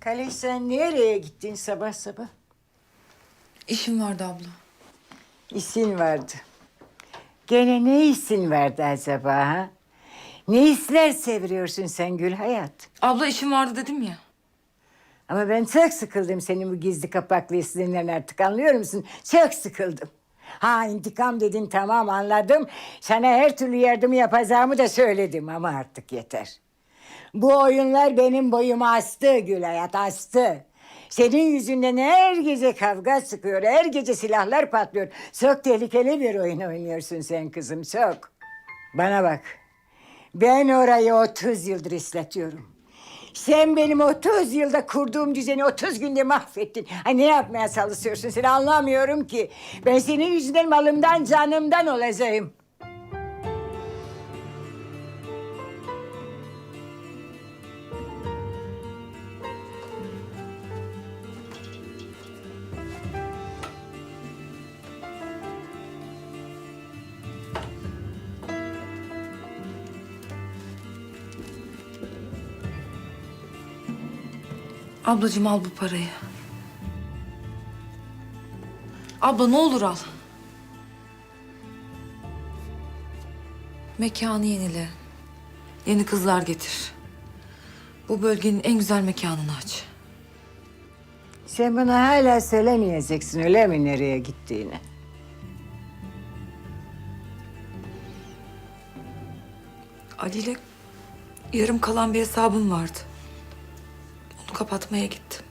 Kale sen nereye gittin sabah sabah? İşim vardı abla. İşin vardı. Gene ne işin vardı acaba ha? Ne işler seviriyorsun sen Gül Hayat? Abla işim vardı dedim ya. Ama ben çok sıkıldım senin bu gizli kapaklı işlerinden artık anlıyor musun? Çok sıkıldım. Ha intikam dedin tamam anladım. Sana her türlü yardımı yapacağımı da söyledim ama artık yeter. Bu oyunlar benim boyumu astı Gül Hayat astı. Senin yüzünden her gece kavga sıkıyor, her gece silahlar patlıyor. Çok tehlikeli bir oyun oynuyorsun sen kızım, çok. Bana bak, ben orayı 30 yıldır isletiyorum. Sen benim 30 yılda kurduğum düzeni 30 günde mahvettin. Ha, ne yapmaya çalışıyorsun sen anlamıyorum ki. Ben senin yüzünden malımdan canımdan olacağım. Ablacığım al bu parayı. Abla ne olur al. Mekanı yenile. Yeni kızlar getir. Bu bölgenin en güzel mekanını aç. Sen bana hala söylemeyeceksin öyle mi nereye gittiğini? Ali ile yarım kalan bir hesabım vardı. Kapatmaya gittim.